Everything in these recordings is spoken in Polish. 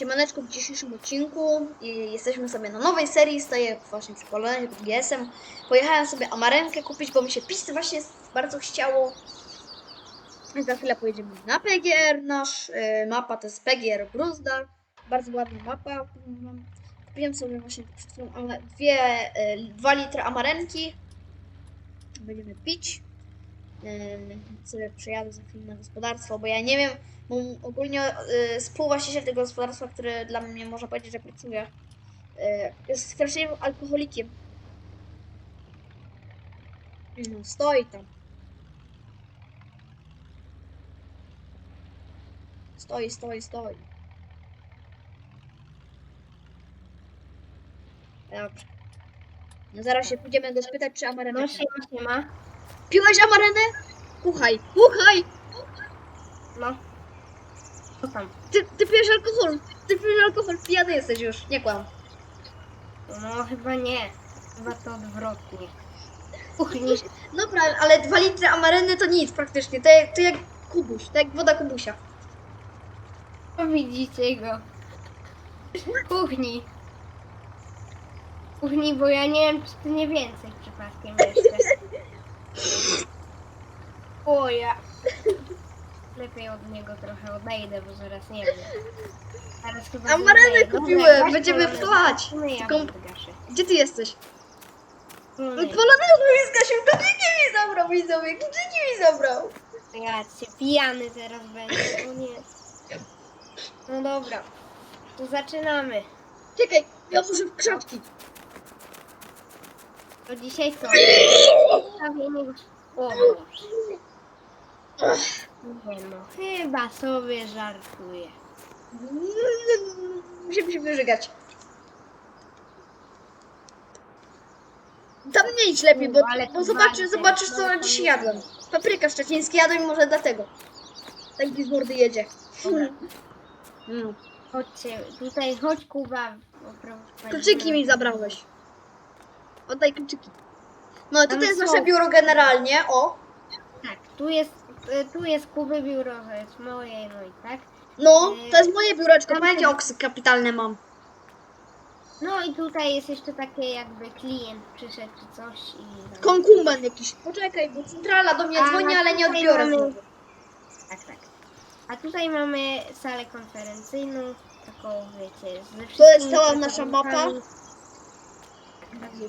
Siemaneczko, w dzisiejszym odcinku i jesteśmy sobie na nowej serii, stoję właśnie przy Polonie pod GS-em. Pojechałem sobie Amarenkę kupić, bo mi się pisy właśnie bardzo chciało. Za chwilę pojedziemy na PGR nasz. y, mapa to jest PGR Bruzda. Bardzo ładna mapa. Kupiłem sobie właśnie dwie, y, dwa litry Amarenki. Będziemy pić. Y, sobie przejadę za chwilę na gospodarstwo, bo ja nie wiem, bo ogólnie y, współwłaściciel tego gospodarstwa, który dla mnie można powiedzieć, że pracuje, y, jest strasznie alkoholikiem. No, stoi tam. Stoi, stoi, stoi. Dobrze. No zaraz się pójdziemy go spytać, czy amarenę. No siema, siema. Piłeś amarenę? Kuchaj, kuchaj! No. Co tam? Ty, ty pijesz alkohol! Ty pijesz alkohol, pijany jesteś już, nie kłam. No chyba nie. Chyba to odwrotnie. Kuchni. Dobra, ale dwa litry amareny to nic praktycznie, to jak, to jak kubuś, to jak woda kubusia. O, widzicie go. Kuchni. Kuchni, bo ja nie wiem, czy ty nie więcej przypadkiem jeszcze. O ja. Lepiej od niego trochę odejdę, bo zaraz nie wiem. Zaraz chyba odejdę. Dobra, kupiłem, weź będziemy polonez. pchać. No ja Tylko- gaszę. Gdzie ty jesteś? No No nie. Polonezu mi zgasił, kluczyki mi zabrał, widzowie, kluczyki mi zabrał. Ja cię pijany teraz będę. O nie. No dobra. To zaczynamy. Czekaj, ja muszę w krzaczki. To dzisiaj co? Ustawienie... O Nie no, chyba sobie żartuję. Musimy się wyżygać. Tam nie idź lepiej, bo, ale bo zobaczysz, zobaczysz co dzisiaj nie jadłem. Papryka szczeciński jadłem może dlatego. Tak mi z mordy jedzie. Mm. Chodźcie, tutaj chodź Kuba. Kluczyki mi zabrałeś. Oddaj kluczyki. No, tutaj jest nasze biuro generalnie, o. Tak, tu jest, y, tu jest Kuby biuro, to jest moje, no i tak. No, to jest moje biureczko, pamiętaj jest- oksy kapitalne mam. No i tutaj jest jeszcze takie jakby klient przyszedł czy coś i... Konkument jakiś. Poczekaj, bo centrala do mnie A, dzwoni, ale nie tutaj odbiorę mamy- znowu. Tak, tak. A tutaj mamy salę konferencyjną, taką wiecie, ze To jest wszystkimi cała nasza mapa. pracownikami.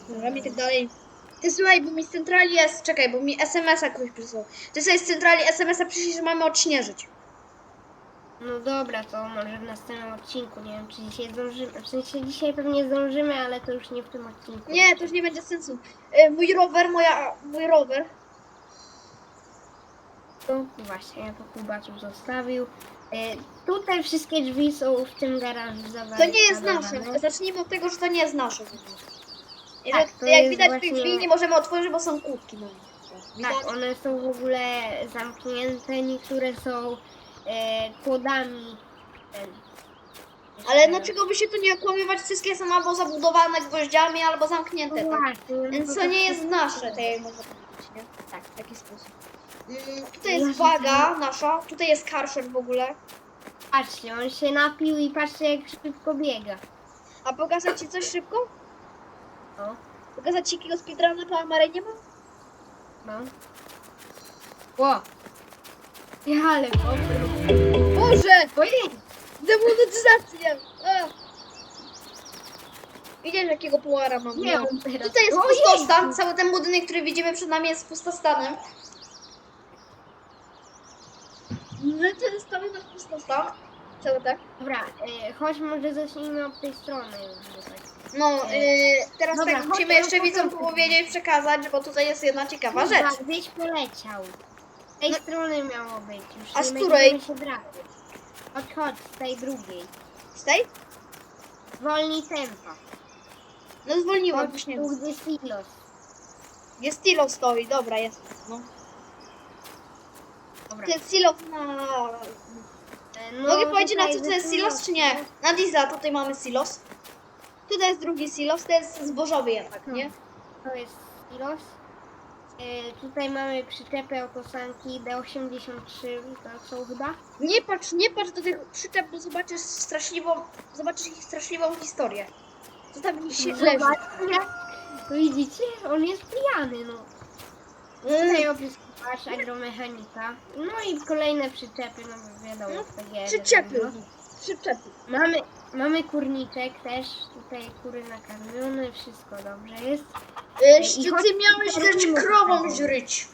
Programie i tak dalej. Ty słuchaj, bo mi z centrali jest, czekaj, bo mi SMS-a ktoś przysłał. Ty sobie z centrali SMS-a przyszli, że mamy odśnieżyć. No dobra, to może w następnym odcinku, nie wiem czy dzisiaj zdążymy, w sensie dzisiaj pewnie zdążymy, ale to już nie w tym odcinku. Nie, to już nie będzie sensu. E, mój rower, moja, mój rower. Tu właśnie, ja to Kuba tu zostawił. E, tutaj wszystkie drzwi są w tym garażu zawarte. To nie jest nasze. Zacznijmy od tego, że to nie jest nasze. I Tak, tak, to jak jest widać, właśnie- tych drzwi nie możemy otworzyć, bo są kłódki na nich. Widać? Tak, one są w ogóle zamknięte, niektóre są e, kłodami. Ale no czego by się tu nie okłamywać, wszystkie są albo zabudowane gwoździami, albo zamknięte. No Tak. właśnie, no Więc to nie jest nasze, tak jak można powiedzieć, nie? Tak, w taki sposób. Mm, tutaj jest waga nasza, tutaj jest karszor w ogóle. Patrzcie, on się napił i patrzcie jak szybko biega. A pokazać ci coś szybko? No, Pokazać ci jakiego speedruna po Amarenie mam? no. Ło! Ja, ale. Boże! Ojej! Demonetyzacja! A. Widzisz jakiego pułara mam? Nie, No. on teraz... Tutaj jest Ojej! pustostan, cały ten budynek, który widzimy przed nami jest pustostanem. No to jest cały nasz pustostan. Cały tak. Dobra, e, chodź może zacznijmy od tej strony tak. No, yy, teraz Dobra, tak chodź, musimy jeszcze chodź, widzom chodź. powiedzieć, przekazać, bo tutaj jest jedna ciekawa Kurwa, rzecz. Gdzieś poleciał. Z tej No. strony miało być. Już A nie z będziemy której? się drapać. Chodź, chodź, z tej drugiej. Z tej? Zwolnij tempa. No zwolniłam Chodź właśnie. tu, gdzie silos. Jest silo stoi, dobra, jest. No. Dobra. Ten silo na E, no, Mogę powiedzieć na tutaj co to jest wytłumaczę. silos, czy nie? Na diesla tutaj mamy silos. Tutaj jest drugi silos, to jest zbożowy jednak, nie? To jest silos. E, tutaj mamy przyczepy autosanki D83, to są chyba. Nie patrz, nie patrz do tych przyczep, bo zobaczysz straszliwą, zobaczysz ich straszliwą historię. Co tam w nich się leży. Zobaczcie, to widzicie? On jest pijany, no. Mm. Tutaj opryskiwacz, agromechanika. No i kolejne przyczepy, no wiadomo, No, takie. Przyczepy. Mamy, mamy kurniczek też, tutaj kury nakarmione, wszystko dobrze jest. Jeszcze I chodź- ty miałeś dać krową źryć.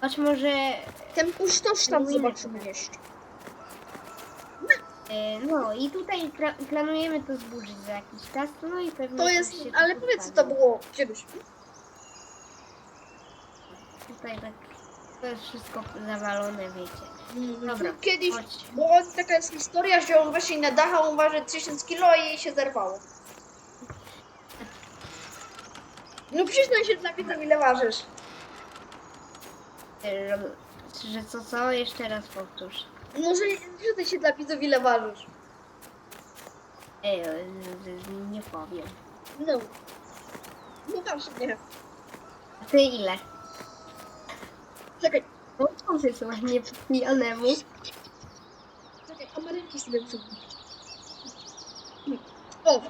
Choć może, Ten pustosz tam zobaczymy jeszcze. e, no i tutaj pra- planujemy to zburzyć za jakiś czas, no i pewnie To coś jest, się ale tu powiedz co to stanie. było kiedyś. Tutaj tak, to jest wszystko zawalone, wiecie. Dobra, Kiedyś, chodź. bo taka jest historia, że on właśnie na dachu on waży 1000 kilo i się zerwało. No przyznaj się dla widzów ile ważysz. E, Że co, co? Jeszcze raz powtórz. Może przyznaj się dla widzów ile ważysz. E, z- nie powiem. No. No właśnie. A ty ile? Czekaj, No to wysłać nie pijanemu. czekaj, amarynki sobie przyjmę. O!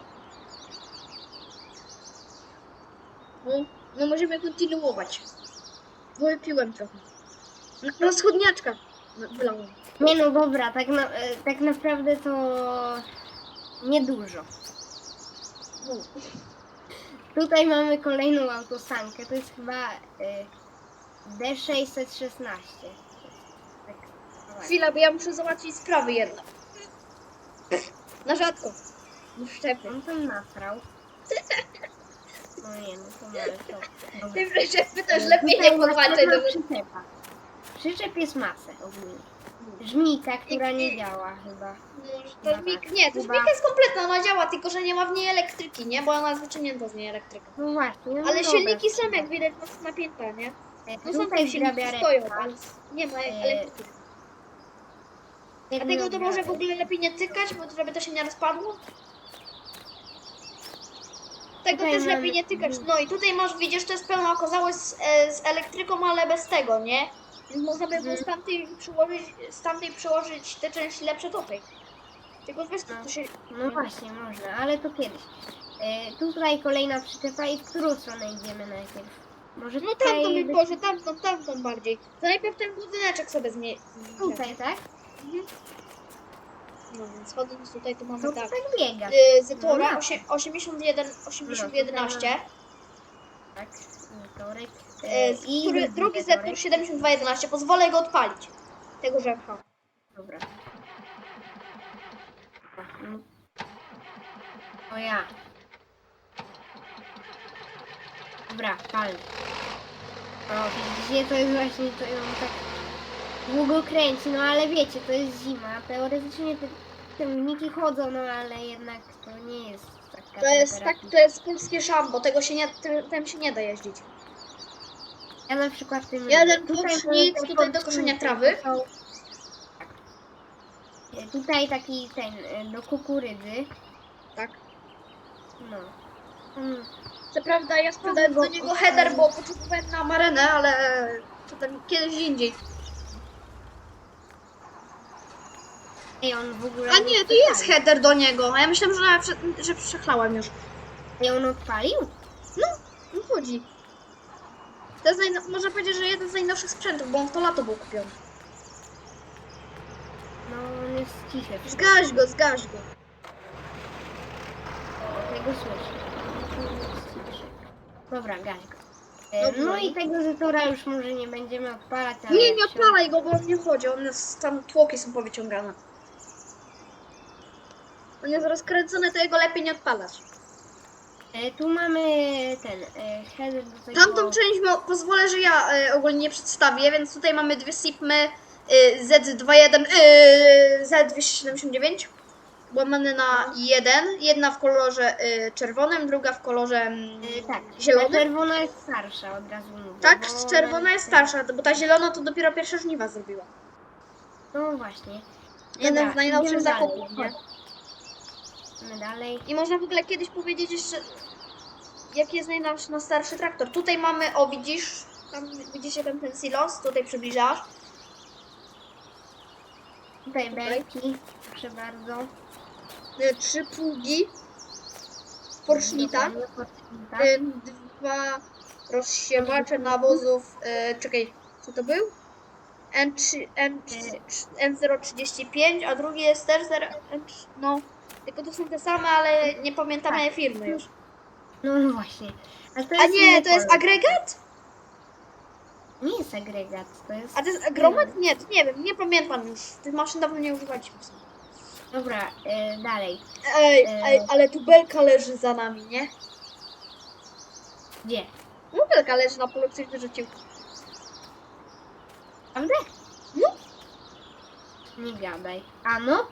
No, no możemy kontynuować. Bo wypiłem trochę. No, Rozchodniaczka wylałem. Nie no dobra, tak, na, e, tak naprawdę to niedużo. No. Tutaj mamy kolejną autosankę, to jest chyba e, D616. Tak, no Chwila, bo ja muszę załatwić sprawy jedno. Na rzadko. No szczepy. On tam nasrał. No nie, no to mamy to. Dobra. Tym szczepy też E, lepiej tutaj nie następna do przyczepa. Przyczep jest masę ogólnie. Żmijka, która nie działa chyba. To żmik, nie, to Chyba- żmika jest kompletna, ona działa, tylko że nie ma w niej elektryki, nie? Bo ona jest wyciągnięta z niej elektryka. No właśnie. No Ale dobra, silniki są jak widać mocno napięte, nie? E, No są tam Tutaj silniki zgrabia stoją, ręka. ale nie ma E, elektryki. Dlatego to może w ogóle lepiej nie tykać, bo żeby to się nie rozpadło. Tego Tutaj też mamy- lepiej nie tykać. No i tutaj masz, widzisz, to jest pełna okazałość z, e, z elektryką, ale bez tego, nie? Więc można by było z tamtej przyłożyć, z tamtej przyłożyć te części lepsze do tej. Tylko wiesz, co to się... No właśnie, można, ale to kiedyś. E, tutaj kolejna przyczepa i w którą stronę idziemy najpierw? Może No tutaj... tamtą mi Boże, tamtą, tamtą bardziej. To najpierw ten budyneczek sobie z niej... Tutaj, tak? Mhm. No więc chodząc tutaj, to mamy No to tak. tak biega. Y, Zetora No. osiem- 81, 8011. Tak, Torek. E, z- który, drugi Zetor 7211. Pozwolę go odpalić. Tego rzepcha. Dobra. Mm. O ja. Dobra, pal. O, widzicie, to jest właśnie to ją tak długo kręci, no ale wiecie, to jest zima. Teoretycznie te ciągniki chodzą, no ale jednak to nie jest taka To jest tak, to jest polskie szambo. Tego się nie, tym, tym się nie da jeździć. Ja na przykład tym Jeden te tutaj do koszenia trawy. E, Tutaj taki ten, e, do kukurydzy. Tak. No. Mm. Co prawda ja sprzedałem do niego header, bo potrzebowałem na marenę, ale to tam kiedyś indziej. Ej, on w ogóle... A nie, to jest header do niego. A ja myślałem, że, prze, że przechlałem już. Ej, on odpalił? No chodzi. To jest najno... można powiedzieć, że jeden z najnowszych sprzętów, bo on w to lato był kupiony. No, on jest cichy. Zgaś go, zgaś go. Tego słyszę. Dobra, gaś go. E, Dobra. No i tego Zetora już może nie będziemy odpalać, ale... Nie, nie się- odpalaj go, bo on nie chodzi. On jest, tam tłoki są powyciągane. On jest rozkręcony, to jego lepiej nie odpalać. E, Tu mamy ten, e, header do tego... Tamtą część mo- pozwolę, że ja y, ogólnie nie przedstawię, więc tutaj mamy dwie SIPmy y, Z21, y, Z279 łamane na jeden. Jedna w kolorze y, czerwonym, druga w kolorze mm, E, Tak, ta zielonym. czerwona jest starsza, od razu mówię. Tak, bo czerwona jest starsza, bo ta zielona to dopiero pierwsze żniwa zrobiła. No właśnie. Jeden z najnowszych idziemy dalej, zakupów, nie? Idziemy dalej. I można w ogóle kiedyś powiedzieć jeszcze, jaki jest najnowszy, no starszy traktor. Tutaj mamy, o widzisz, tam widzicie tam ten silos, tutaj przybliżasz. Tutaj. belki, proszę bardzo. Y, Trzy pługi, Porsznika. y, dwa rozsiewacze nawozów, y, czekaj, co to był? N3, N, N035, a drugi jest też 0, N3, no, tylko to są te same, ale nie pamiętamy Tak. firmy już. No, no właśnie. A, to A jest nie, inny to jest agregat? Nie jest agregat, to jest... A to jest agromat? Nie, to nie wiem, nie pamiętam już. Tych maszyn dawno nie używaliśmy. Dobra, e, dalej. Ej, E. ej, ale tu belka leży za nami, nie? Gdzie? No belka leży na polu, ktoś wyrzucił. Prawda? No. Nie gadaj. A no?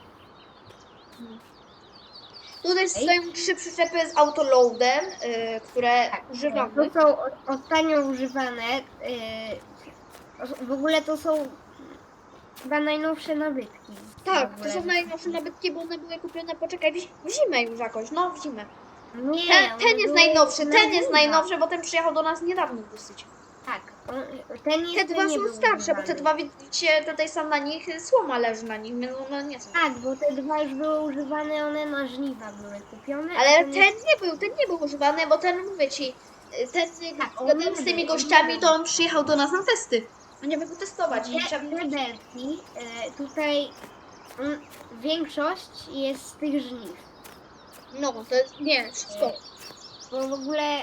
Tutaj stoją trzy przyczepy z autoloadem, y, które używamy. To są o- ostatnio używane. e, w ogóle to są chyba najnowsze nabytki. Tak, to są najnowsze nabytki, bo one były kupione, poczekaj, w zimę już jakoś, no w zimę. Nie, Ten, ten jest najnowszy, na ten jest najnowszy, bo ten przyjechał do nas niedawno dosyć. Tak, on, ten Te jeszcze dwa nie są był starsze, bo te używany. dwa widzicie, tutaj są na nich, słoma leży na nich, więc one nie są. Tak, bo te dwa już były używane, one na żniwa były kupione. a Ale ten ten jest- nie był, ten nie był używany, bo ten, mówię ci, ten, Tak, on ten z tymi był, on gościami, to on przyjechał do nas na testy. Będziemy go testować. I Te, trzeba... te belki, e, tutaj większość jest z tych żniw. No, to jest, nie, wszystko. Bo w ogóle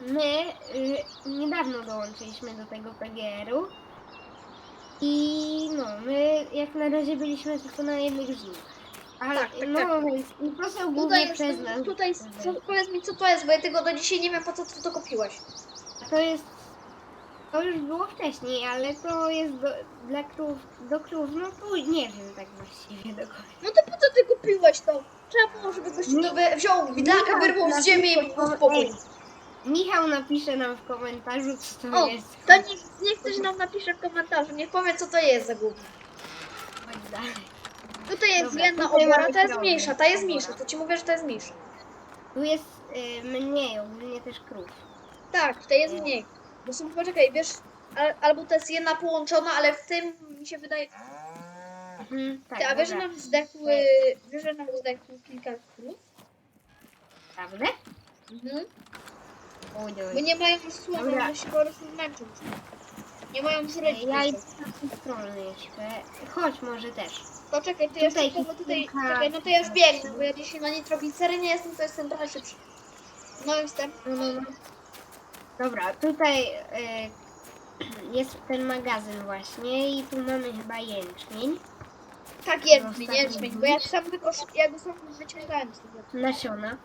my y, niedawno dołączyliśmy do tego PGR-u i no, my jak na razie byliśmy tylko na jednych żniwach. Ale Tak, tak, no, tak. i są głównie Tutaj, przez nas. tutaj, co, powiedz mi co to jest, bo ja tego do dzisiaj nie wiem po co ty to kupiłeś. To jest, to już było wcześniej, ale to jest do, dla krów, do krów, no to nie wiem tak właściwie do końca. No to po co ty kupiłeś to? Trzeba było, żeby ktoś to wy- wziął, widlaka Michał wyrwał z napisze ziemi i. Ej, Michał napisze nam w komentarzu, co to O, jest. to niech, niech ktoś nam napisze w komentarzu, niech powie co to jest za gówno. Chodź dalej. Tutaj jest Dobra, jedna tutaj obora, mamy ta jest mniejsza, ta jest mniejsza, to ci mówię, że ta jest mniejsza. Tu jest y, mniej, ogólnie też krów. Tak, tutaj jest mniej. Bo są, poczekaj, wiesz, al, albo to jest jedna połączona, ale w tym mi się wydaje... Mhm, tak, Ty, a wiesz, że dobra. nam zdechły, wiesz, że nam zdechło kilka krów? Prawda? Mhm. Oj, Bo nie mają już słowa, Dobra. się po prostu męczą. Nie mają żreć. Ja idę na tą stronę jeszcze. Chodź może też. To czekaj, ty Tutaj jeszcze, tutaj, kilka- czekaj, no to ja już biegnę, bo ja dzisiaj na nitroglicerynie nie jestem, to jestem trochę szybszy. No jestem. No, no, no. Dobra, tutaj y, jest ten magazyn właśnie i tu mamy chyba jęczmień, Tak, jęczmień, jęczmień, bo ja sam wykosz... ja go sam wyciągałem z tego. nasiona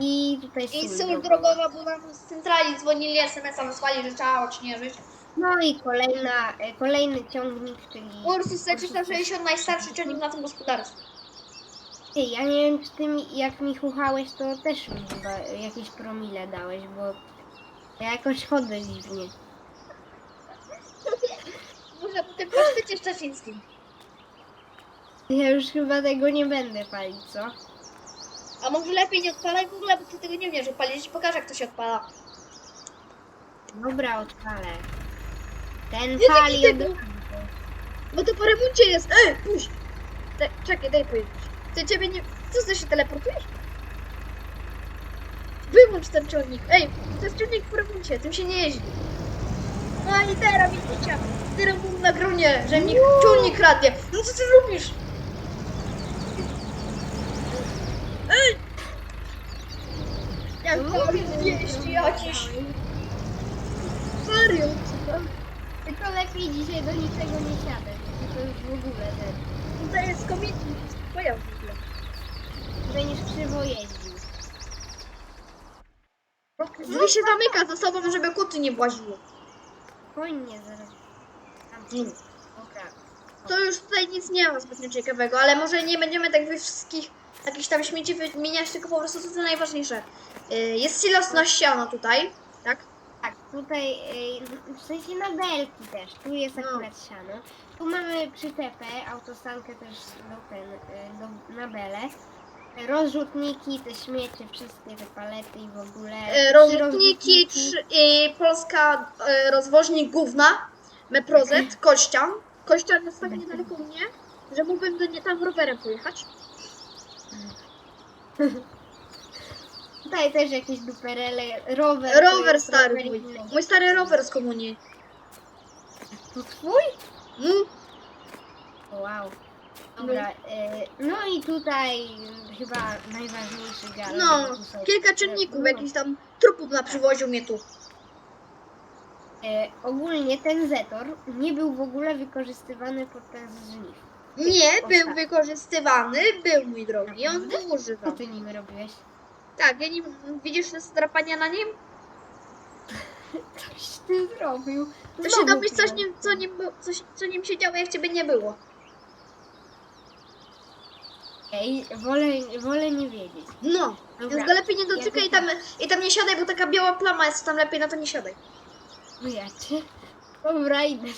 i tutaj I sól drogowa. drogowa, bo nam z centrali dzwonili, SMS-a wysłali, że trzeba odśnieżyć. No i kolejna, y, kolejny ciągnik, czyli... Ursus C360, najstarszy ciągnik na tym gospodarstwie. Ty, ja nie wiem, czy ty mi, jak mi chuchałeś, to też mi chyba jakieś promile dałeś, bo ja jakoś chodzę dziwnie. Może po tym pasztycie szczecińskim. Ja już chyba tego nie będę palić, co? A może lepiej nie odpalaj w ogóle, bo ty tego nie wiesz, że palić ci pokażę, jak to się odpala. Dobra, odpalę. Ten Nie pali od... Bo to po remoncie jest. Ej, puść! Daj, czekaj, daj powiedzieć. Ty ciebie nie... Co, ty się teleportujesz? Wyłącz ten ciągnik. Ej, to jest ciągnik po remoncie, tym się nie jeździ. No i teraz widzicie. Teraz był na grunie, że mi ciągnik kradnie. No co ty robisz? Ej! Jak to jeździ jakiś... Serio? Tylko lepiej dzisiaj do niczego nie siadać, bo to już w ogóle ten. Tutaj jest komitnik. Pojazd w ogóle. Będziesz krzywo jeździł. Drzwi się zamyka za sobą, żeby koty nie właziły. Spokojnie zaraz. Tam Dobra. To już tutaj nic nie ma zbytnio ciekawego, ale może nie będziemy tak we wszystkich jakichś tam śmieci wymieniać, tylko po prostu to co najważniejsze. Yy, Jest silos na siano tutaj, tak? Tak, tutaj, ej, w sensie na belki też, tu jest No. akurat siano. Tu mamy przyczepę, autosankę też do ten, y, do, na belę. Rozrzutniki, te śmiecie, wszystkie te palety i w ogóle. E, Rozrzutniki, trzy, e, polska e, rozwoźnik główna, Meprozet, Kościan. Kościan jest tak niedaleko mnie, że mógłbym do nie tam rowerem pojechać. Tutaj też jakieś duperele, rower. Rower stary mój. Mój stary rower z komunii. To twój? No, Wow. Dobra, e, no i tutaj chyba najważniejszy garaż. no, kilka czynników, no. jakichś tam trupów na przywoził mnie tu. E, ogólnie ten Zetor nie był w ogóle wykorzystywany podczas żniw. Nie, był wykorzystywany, był mój drogi, on był Co używał. ty nim robiłeś? Tak, ja nim, widzisz te strapania na nim? Coś ty zrobił. To się Znowu coś nim, co, nim, był- coś, co nim się działo, jak ciebie nie było. Ej, wolę, wolę nie wiedzieć. No, Dobra. więc go lepiej nie dotykaj Ja i tam, i tam nie siadaj, bo taka biała plama jest tam lepiej, na to nie siadaj. Wyjacie. Dobra, idę.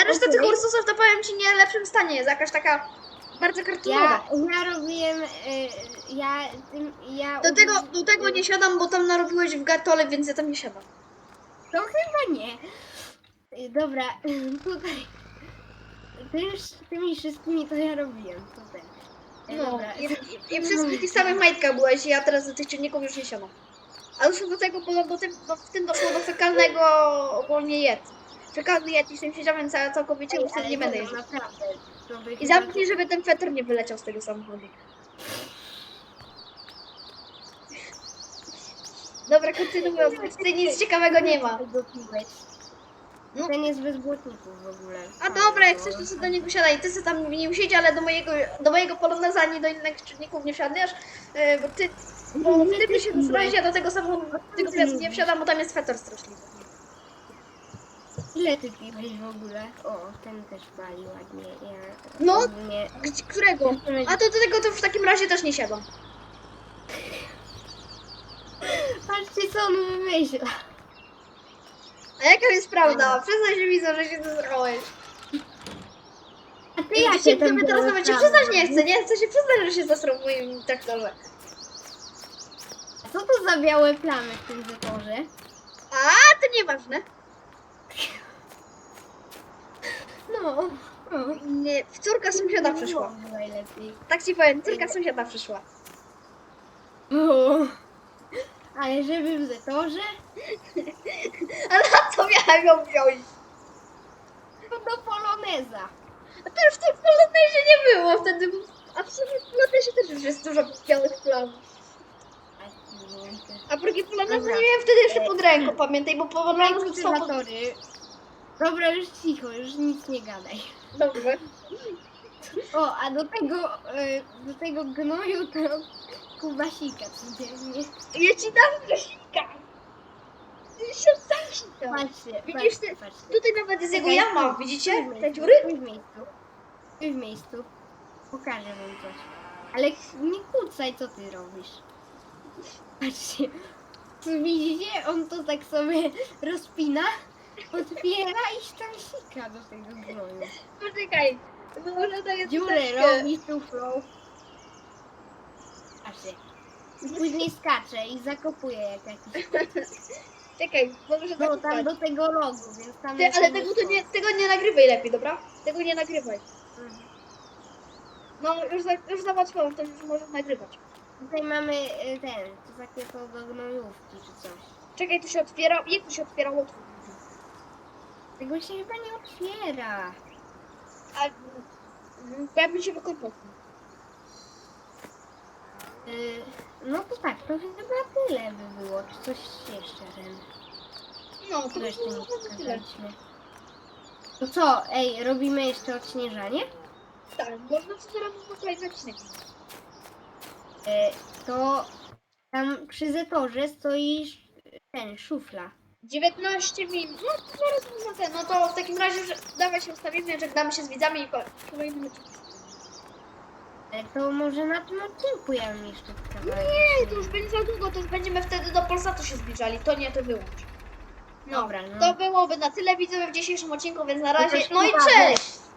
A reszta Okej. tych Ursusów to powiem ci nie w lepszym stanie, jest jakaś taka bardzo kartonowa. Ja, ja robiłem, e, ja, tym, ja... Do tego, do tego nie siadam, bo tam narobiłeś w gatole, więc ja tam nie siadam. To chyba nie. Y, Dobra, tutaj. Tym, tymi wszystkimi to ja robiłem. Tutaj. Y, No, Dobra. i, i, i wszystkich tych samych majtkach byłeś i ja teraz do tych czynników już nie siadam. A już do tego, bo, bo, tym, bo w tym doszło do fekalnego ogólnie jed. Fekalny jed i z tym siedziałem cał- całkowicie, już wtedy nie będę jeździć. Naprawdę. to by I chyba- zamknij, żeby ten fetr nie wyleciał z tego samochodu. Dobra, kontynuując, tutaj nic ciekawego nie ma. No. Ten jest bez błotników w ogóle. A dobra, jak chcesz, to sobie do niego siadaj. Ty sobie tam nie usiedź, ale do mojego, do mojego poloneza ani do innych czynników nie wsiadniesz, yy, bo ty, bo ty by się zrazi, a do tego samochodu, do tego pojazdu nie wsiadam, bo tam jest fetor straszliwy. Ile ty piłeś w ogóle? O, ten też pali ładnie. Ja No. ogólnie- Gdzie, którego? A to do tego to w takim razie też nie siadam. Patrzcie co on wymyśla. A jaka jest prawda? Przyznaj się widzę, że się zesrałeś. A ty I jakie dzisiaj tam chcemy teraz nawet się przyznać nie chcę, nie chcę się przyznać, że się zesrał w moim traktorze. Co to za białe plamy w tym zetorze? A, to nieważne. No. no. Nie, córka sąsiada przyszła. Najlepiej. Tak ci powiem, córka sąsiada przyszła. O. Ale żeby w zetorze? A na co miałem ją wziąć? To do poloneza. A to już w tym polonezie nie było wtedy. A w sumie w polonezie też już jest dużo białych plam. A drugi polonez Dobra. nie miałem wtedy jeszcze pod ręką, pamiętaj, bo polonez trwał pod... Aktyzatory. Dobra, już cicho, już nic nie gadaj. Dobrze. O, a do tego, e, do tego gnoju to kubasika codziennie. Ja ci dam grosika. Ty się. Patrzcie, Widzisz, patrzcie, ty- patrzcie. Tutaj nawet jest jego Czekaj, jama, widzicie? stój w Te miejscu, dziury? Stój w miejscu. Stój w miejscu. Pokażę wam coś. Ale nie kłócaj, co ty robisz. Patrzcie. Tu widzicie? On to tak sobie rozpina, otwiera i tam sika do tego gnoju. Poczekaj. No może to jest Dziurę troszkę- robi szuflą. Później skacze i zakopuje jak jakiś. Czekaj, bo muszę No tak tam do tego rogu, więc tam Ty, jest ale tego, to mnóstwo. nie, tego nie nagrywaj lepiej, dobra? Tego nie nagrywaj. Mhm. No już, za, już załatwiłam, to już możesz nagrywać. Tutaj mamy y, ten, to takie to do gnojówki czy coś. Czekaj, to się otwiera. Jak to się otwierało? Otwórz. Tego się chyba nie otwiera. A mm, bo ja bym się wykąpał. Y, no to tak, to chyba tyle by było. Czy coś jeszcze, ten? No, to już nie tyle. To co, ej, robimy jeszcze odśnieżanie? Tak, można sobie robić kolejny odcinek. Y, to tam przy zetorze stoi ten, szufla. 19 minut. No to zaraz można ten. No to w takim razie, że dawaj się ustawimy, żegnamy się z widzami i po kolejnym odcinku. Ale to może na tym odcinku ja bym jeszcze. Nie, to już będzie za długo, to już będziemy wtedy do Polsatu się zbliżali. To nie, to wyłącz. No, Dobra, no. to byłoby na tyle widzowie w dzisiejszym odcinku, więc na razie. No i cześć!